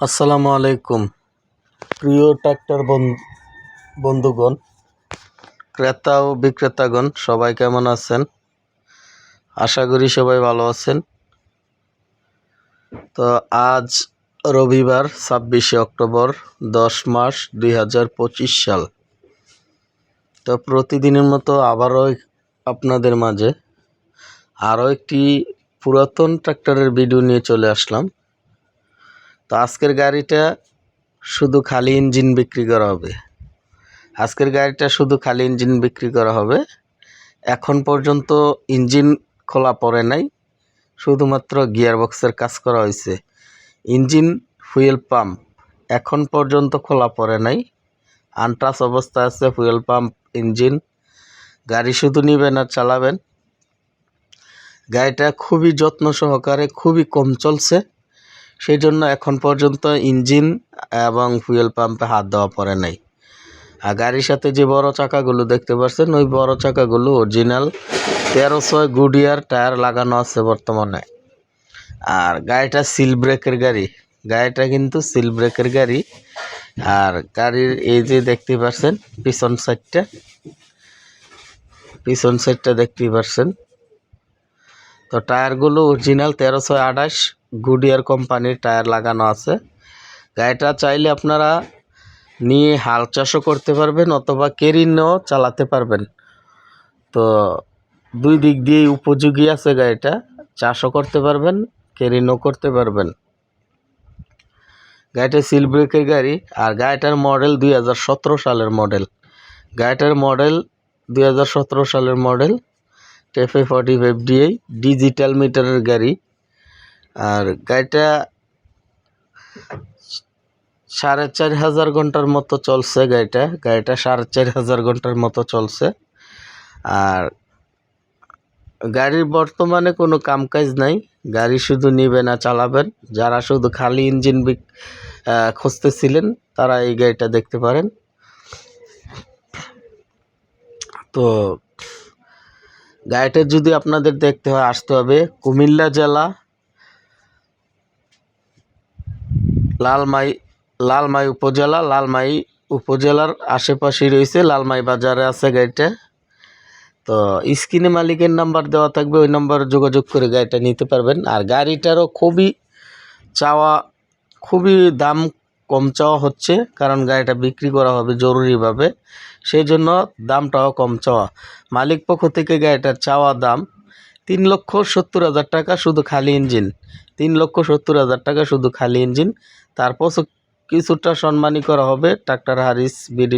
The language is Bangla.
আসসালামু আলাইকুম। প্রিয় ট্রাক্টর বন- বন্ধুগণ, ক্রেতা ও বিক্রেতাগণ, সবাই কেমন আছেন? আশা করি সবাই ভালো আছেন। তো আজ রবিবার, ছাব্বিশে অক্টোবর, দশ মাস দুই হাজার পঁচিশ সাল। তো প্রতিদিনের মতো আবারও আপনাদের মাঝে আরও একটি পুরাতন ট্রাক্টরের ভিডিও নিয়ে চলে আসলাম। তো আজকের গাড়িটা শুধু খালি ইঞ্জিন বিক্রি করা হবে। আজকের গাড়িটা শুধু খালি ইঞ্জিন বিক্রি করা হবে। এখন পর্যন্ত ইঞ্জিন খোলা পড়ে নাই। শুধুমাত্র গিয়ার বক্সের কাজ করা হয়েছে। ইঞ্জিন ফুয়েল পাম্প এখন পর্যন্ত খোলা পড়ে নাই। আনটাস অবস্থা আছে, ফুয়েল পাম্প, ইঞ্জিন। গাড়ি শুধু নেবেন আর চালাবেন। গাড়িটা খুবই যত্ন সহকারে খুবই কম চলছে। সেই জন্য এখন পর্যন্ত ইঞ্জিন এবং ফুয়েল পাম্পে হাত দেওয়া পড়ে নাই। আর গাড়ির সাথে যে বড় চাকাগুলো দেখতে পাচ্ছেন, ওই বড় চাকাগুলো অরিজিনাল তেরো ছয় গুডিয়ার টায়ার লাগানো আছে বর্তমানে। আর গাড়িটা সিল ব্রেকের গাড়ি। গাড়িটা কিন্তু সিল ব্রেকের গাড়ি। আর গাড়ির এই যে দেখতে পাচ্ছেন, পিছন সাইডটা পিছন সাইডটা দেখতে পাচ্ছেন। তো টায়ারগুলো অরিজিনাল তেরো ছয় আঠাশ গুডিয়ার কোম্পানির টায়ার লাগানো আছে। গাড়িটা চাইলে আপনারা নিয়ে হাল চাষও করতে পারবেন অথবা কেরিনেও চালাতে পারবেন। তো দুই দিক দিয়েই উপযোগী আছে গাড়িটা। চাষও করতে পারবেন কেরিনও করতে পারবেন। গাড়িটা সিল ব্রেকের গাড়ি আর গাড়িটার মডেল দুই হাজার সতেরো সালের মডেল। গাড়িটার মডেল দুই হাজার সতেরো সালের model TAFE forty five DI digital মিটারের গাড়ি। আর গাড়িটা সাড়ে চার হাজার ঘণ্টার মতো চলছে গাড়িটা। গাড়িটা সাড়ে চার হাজার ঘণ্টার মতো চলছে। আর গাড়ির বর্তমানে কোনো কামকাজ নাই। গাড়ি শুধু নেবেন আর চালাবেন। যারা শুধু খালি ইঞ্জিন বিক খুঁজতেছিলেন, তারা এই গাড়িটা দেখতে পারেন। তো গাড়িটা যদি আপনাদের দেখতে হয়, আসতে হবে কুমিল্লা জেলা লালমাই লালমাই উপজেলা, লালমাই উপজেলার আশেপাশেই রয়েছে, লালমাই বাজারে আছে গাড়িটা। তো স্ক্রিনে মালিকের নাম্বার দেওয়া থাকবে, ওই নাম্বার যোগাযোগ করে গাড়িটা নিতে পারবেন। আর গাড়িটারও খুবই চাওয়া, খুবই দাম কম চাওয়া হচ্ছে, কারণ গাড়িটা বিক্রি করা হবে জরুরিভাবে সেই জন্য দামটাও কম চাওয়া। মালিক পক্ষ থেকে গাড়িটার চাওয়া দাম তিন লক্ষ সত্তর হাজার টাকা, শুধু খালি ইঞ্জিন। তিন লক্ষ সত্তর হাজার টাকা, শুধু খালি ইঞ্জিন। তারপর কিছুটা সম্মানী করা হবে ডাক্তার হারিস বিডি